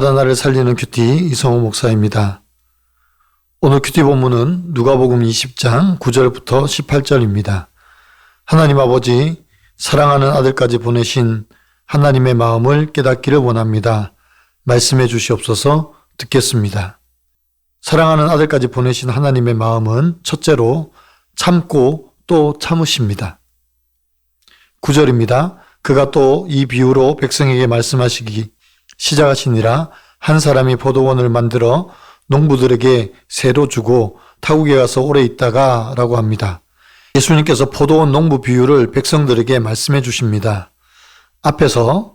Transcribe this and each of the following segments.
날마다 나를 살리는 큐티 이성호 목사입니다. 오늘 큐티 본문은 누가복음 20장 9절부터 18절입니다. 하나님 아버지 사랑하는 아들까지 보내신 하나님의 마음을 깨닫기를 원합니다. 말씀해 주시옵소서 듣겠습니다. 사랑하는 아들까지 보내신 하나님의 마음은 첫째로 참고 또 참으십니다. 9절입니다. 그가 또 이 비유로 백성에게 말씀하시기 시작하시니라 한 사람이 포도원을 만들어 농부들에게 새로 주고 타국에 가서 오래 있다가 라고 합니다. 예수님께서 포도원 농부 비유를 백성들에게 말씀해 주십니다. 앞에서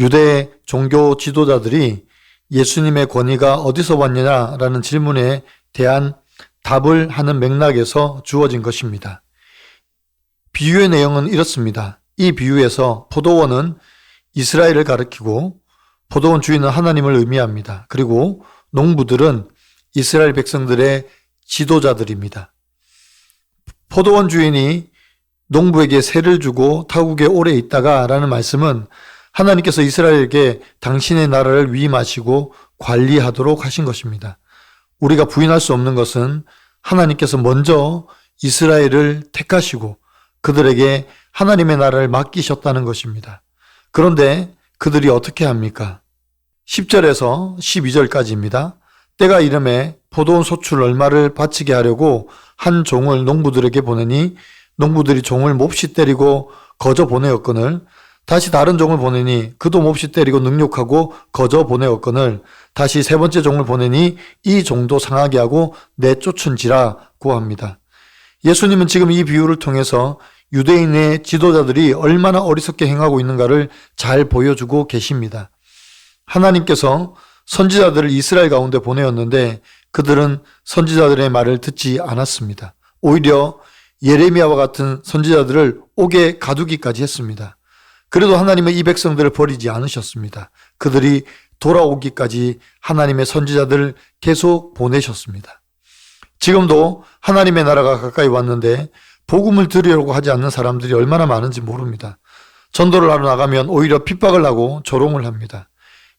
유대 종교 지도자들이 예수님의 권위가 어디서 왔느냐라는 질문에 대한 답을 하는 맥락에서 주어진 것입니다. 비유의 내용은 이렇습니다. 이 비유에서 포도원은 이스라엘을 가리키고 포도원 주인은 하나님을 의미합니다. 그리고 농부들은 이스라엘 백성들의 지도자들입니다. 포도원 주인이 농부에게 세를 주고 타국에 오래 있다가 라는 말씀은 하나님께서 이스라엘에게 당신의 나라를 위임하시고 관리하도록 하신 것입니다. 우리가 부인할 수 없는 것은 하나님께서 먼저 이스라엘을 택하시고 그들에게 하나님의 나라를 맡기셨다는 것입니다. 그런데 그들이 어떻게 합니까? 10절에서 12절까지입니다. 때가 이름에 포도원 소출 얼마를 바치게 하려고 한 종을 농부들에게 보내니 농부들이 종을 몹시 때리고 거저 보내었거늘 다시 다른 종을 보내니 그도 몹시 때리고 능욕하고 거저 보내었거늘 다시 세 번째 종을 보내니 이 종도 상하게 하고 내쫓은지라 고합니다. 예수님은 지금 이 비유를 통해서 유대인의 지도자들이 얼마나 어리석게 행하고 있는가를 잘 보여주고 계십니다. 하나님께서 선지자들을 이스라엘 가운데 보내었는데 그들은 선지자들의 말을 듣지 않았습니다. 오히려 예레미야와 같은 선지자들을 옥에 가두기까지 했습니다. 그래도 하나님은 이 백성들을 버리지 않으셨습니다. 그들이 돌아오기까지 하나님의 선지자들을 계속 보내셨습니다. 지금도 하나님의 나라가 가까이 왔는데 복음을 들으려고 하지 않는 사람들이 얼마나 많은지 모릅니다. 전도를 하러 나가면 오히려 핍박을 하고 조롱을 합니다.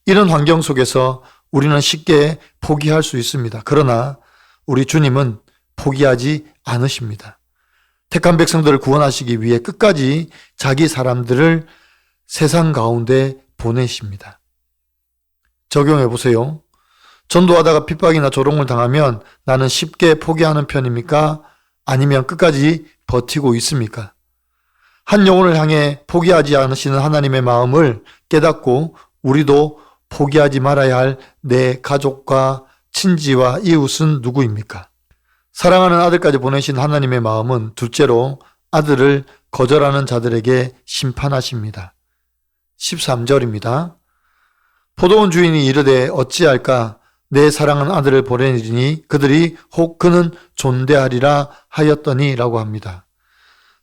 이런 환경 속에서 우리는 쉽게 포기할 수 있습니다. 그러나 우리 주님은 포기하지 않으십니다. 택한 백성들을 구원하시기 위해 끝까지 자기 사람들을 세상 가운데 보내십니다. 적용해 보세요. 전도하다가 핍박이나 조롱을 당하면 나는 쉽게 포기하는 편입니까? 아니면 끝까지 버티고 있습니까? 한 영혼을 향해 포기하지 않으시는 하나님의 마음을 깨닫고 우리도 포기하지 말아야 할 내 가족과 친지와 이웃은 누구입니까? 사랑하는 아들까지 보내신 하나님의 마음은 둘째로 아들을 거절하는 자들에게 심판하십니다. 13절입니다. 포도원 주인이 이르되 어찌할까 내 사랑하는 아들을 보내니 그들이 혹 그는 존대하리라 하였더니 라고 합니다.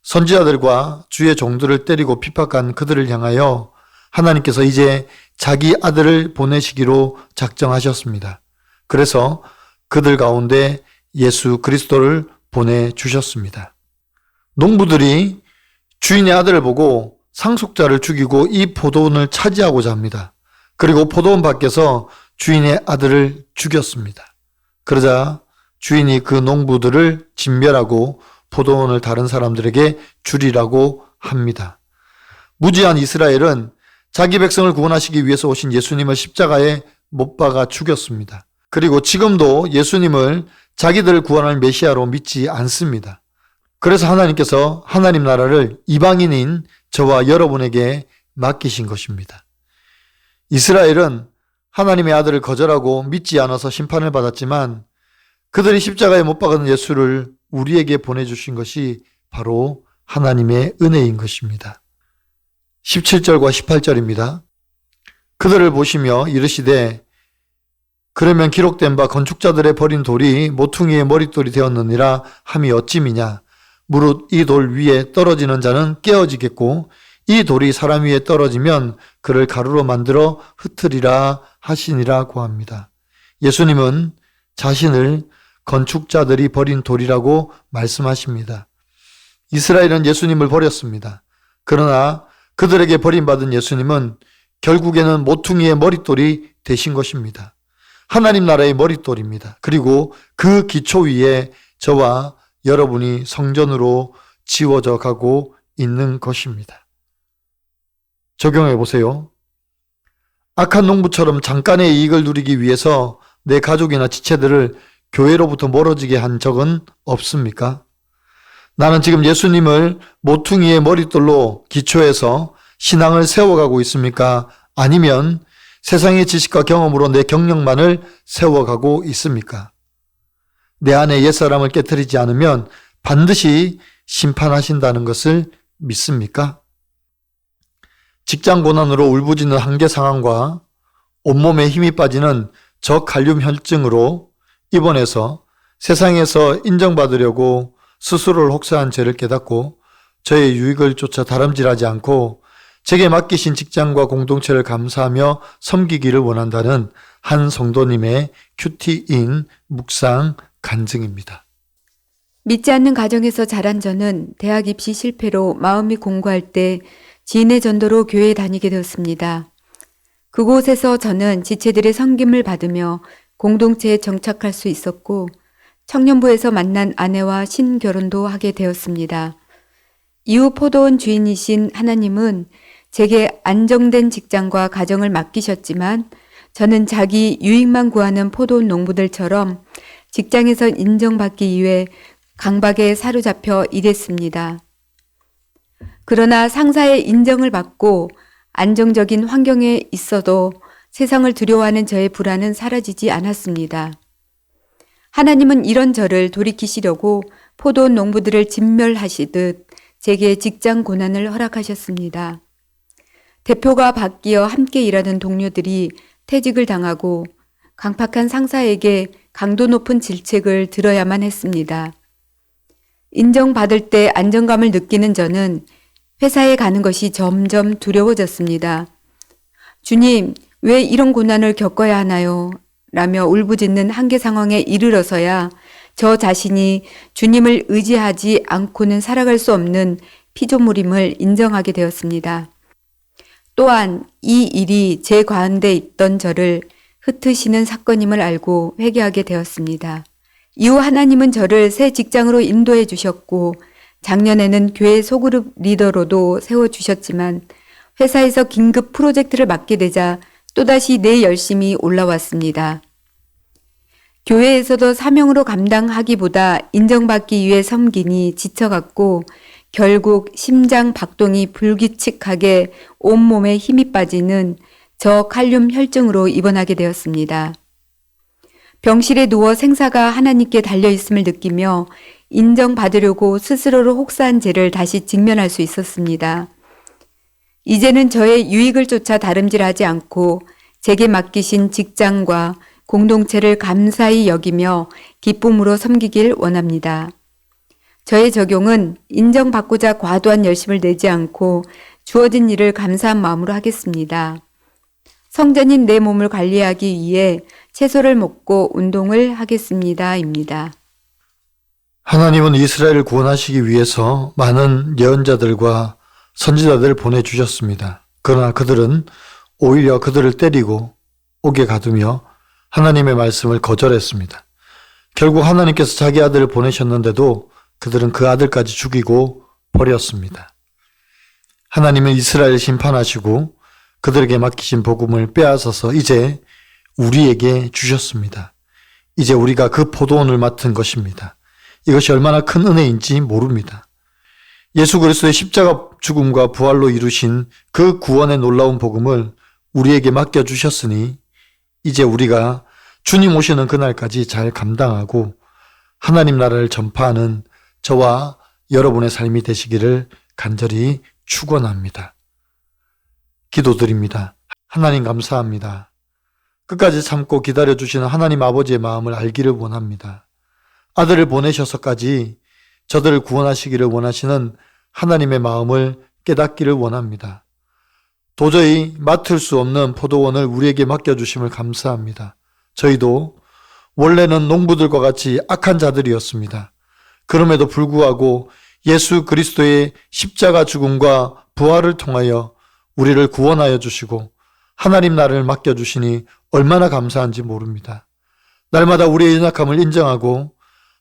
선지자들과 주의 종들을 때리고 핍박한 그들을 향하여 하나님께서 이제 자기 아들을 보내시기로 작정하셨습니다. 그래서 그들 가운데 예수 그리스도를 보내주셨습니다. 농부들이 주인의 아들을 보고 상속자를 죽이고 이 포도원을 차지하고자 합니다. 그리고 포도원 밖에서 주인의 아들을 죽였습니다. 그러자 주인이 그 농부들을 진멸하고 포도원을 다른 사람들에게 주리라고 합니다. 무지한 이스라엘은 자기 백성을 구원하시기 위해서 오신 예수님을 십자가에 못 박아 죽였습니다. 그리고 지금도 예수님을 자기들을 구원할 메시아로 믿지 않습니다. 그래서 하나님께서 하나님 나라를 이방인인 저와 여러분에게 맡기신 것입니다. 이스라엘은 하나님의 아들을 거절하고 믿지 않아서 심판을 받았지만 그들이 십자가에 못 박은 예수를 우리에게 보내주신 것이 바로 하나님의 은혜인 것입니다. 17절과 18절입니다. 그들을 보시며 이르시되 그러면 기록된 바 건축자들의 버린 돌이 모퉁이의 머릿돌이 되었느니라 함이 어찌미냐 무릇 이 돌 위에 떨어지는 자는 깨어지겠고 이 돌이 사람 위에 떨어지면 그를 가루로 만들어 흩으리라 하시니라 고 합니다. 예수님은 자신을 건축자들이 버린 돌이라고 말씀하십니다. 이스라엘은 예수님을 버렸습니다. 그러나 그들에게 버림받은 예수님은 결국에는 모퉁이의 머릿돌이 되신 것입니다. 하나님 나라의 머릿돌입니다. 그리고 그 기초 위에 저와 여러분이 성전으로 지워져 가고 있는 것입니다. 적용해 보세요. 악한 농부처럼 잠깐의 이익을 누리기 위해서 내 가족이나 지체들을 교회로부터 멀어지게 한 적은 없습니까? 나는 지금 예수님을 모퉁이의 머릿돌로 기초해서 신앙을 세워가고 있습니까? 아니면 세상의 지식과 경험으로 내 경력만을 세워가고 있습니까? 내 안에 옛사람을 깨뜨리지 않으면 반드시 심판하신다는 것을 믿습니까? 직장 고난으로 울부짖는 한계 상황과 온몸에 힘이 빠지는 저칼륨 혈증으로 입원해서 세상에서 인정받으려고 스스로를 혹사한 죄를 깨닫고 저의 유익을 쫓아 다름질하지 않고 제게 맡기신 직장과 공동체를 감사하며 섬기기를 원한다는 한 성도님의 큐티인 묵상 간증입니다. 믿지 않는 가정에서 자란 저는 대학 입시 실패로 마음이 공고할 때 지인의 전도로 교회에 다니게 되었습니다. 그곳에서 저는 지체들의 섬김을 받으며 공동체에 정착할 수 있었고 청년부에서 만난 아내와 신결혼도 하게 되었습니다. 이후 포도원 주인이신 하나님은 제게 안정된 직장과 가정을 맡기셨지만 저는 자기 유익만 구하는 포도원 농부들처럼 직장에서 인정받기 위해 강박에 사로잡혀 일했습니다. 그러나 상사의 인정을 받고 안정적인 환경에 있어도 세상을 두려워하는 저의 불안은 사라지지 않았습니다. 하나님은 이런 저를 돌이키시려고 포도원 농부들을 진멸하시듯 제게 직장 고난을 허락하셨습니다. 대표가 바뀌어 함께 일하는 동료들이 퇴직을 당하고 강팍한 상사에게 강도 높은 질책을 들어야만 했습니다. 인정받을 때 안정감을 느끼는 저는 회사에 가는 것이 점점 두려워졌습니다. 주님, 왜 이런 고난을 겪어야 하나요? 라며 울부짖는 한계 상황에 이르러서야 저 자신이 주님을 의지하지 않고는 살아갈 수 없는 피조물임을 인정하게 되었습니다. 또한 이 일이 제 가운데 있던 저를 흩으시는 사건임을 알고 회개하게 되었습니다. 이후 하나님은 저를 새 직장으로 인도해 주셨고 작년에는 교회 소그룹 리더로도 세워 주셨지만 회사에서 긴급 프로젝트를 맡게 되자 또다시 내 열심이 올라왔습니다. 교회에서도 사명으로 감당하기보다 인정받기 위해 섬기니 지쳐갔고 결국 심장 박동이 불규칙하게 온몸에 힘이 빠지는 저칼륨 혈증으로 입원하게 되었습니다. 병실에 누워 생사가 하나님께 달려 있음을 느끼며 인정받으려고 스스로를 혹사한 죄를 다시 직면할 수 있었습니다. 이제는 저의 유익을 쫓아 다름질하지 않고 제게 맡기신 직장과 공동체를 감사히 여기며 기쁨으로 섬기길 원합니다. 저의 적용은 인정받고자 과도한 열심을 내지 않고 주어진 일을 감사한 마음으로 하겠습니다. 성전인 내 몸을 관리하기 위해 채소를 먹고 운동을 하겠습니다. 입니다. 하나님은 이스라엘을 구원하시기 위해서 많은 예언자들과 선지자들을 보내주셨습니다. 그러나 그들은 오히려 그들을 때리고 옥에 가두며 하나님의 말씀을 거절했습니다. 결국 하나님께서 자기 아들을 보내셨는데도 그들은 그 아들까지 죽이고 버렸습니다. 하나님은 이스라엘 심판하시고 그들에게 맡기신 복음을 빼앗아서 이제 우리에게 주셨습니다. 이제 우리가 그 포도원을 맡은 것입니다. 이것이 얼마나 큰 은혜인지 모릅니다. 예수 그리스도의 십자가 죽음과 부활로 이루신 그 구원의 놀라운 복음을 우리에게 맡겨 주셨으니 이제 우리가 주님 오시는 그날까지 잘 감당하고 하나님 나라를 전파하는 저와 여러분의 삶이 되시기를 간절히 축원합니다. 기도드립니다. 하나님 감사합니다. 끝까지 참고 기다려 주시는 하나님 아버지의 마음을 알기를 원합니다. 아들을 보내셔서까지 저들을 구원하시기를 원하시는 하나님의 마음을 깨닫기를 원합니다. 도저히 맡을 수 없는 포도원을 우리에게 맡겨주심을 감사합니다. 저희도 원래는 농부들과 같이 악한 자들이었습니다. 그럼에도 불구하고 예수 그리스도의 십자가 죽음과 부활을 통하여 우리를 구원하여 주시고 하나님 나라를 맡겨주시니 얼마나 감사한지 모릅니다. 날마다 우리의 연약함을 인정하고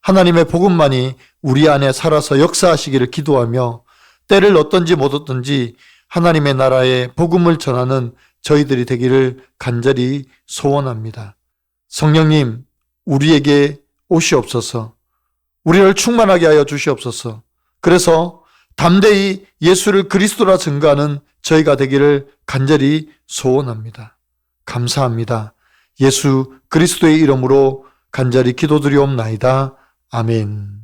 하나님의 복음만이 우리 안에 살아서 역사하시기를 기도하며 때를 얻든지 못 얻든지 하나님의 나라의 복음을 전하는 저희들이 되기를 간절히 소원합니다. 성령님, 우리에게 오시옵소서. 우리를 충만하게 하여 주시옵소서. 그래서 담대히 예수를 그리스도라 증거하는 저희가 되기를 간절히 소원합니다. 감사합니다. 예수 그리스도의 이름으로 간절히 기도드리옵나이다. 아멘.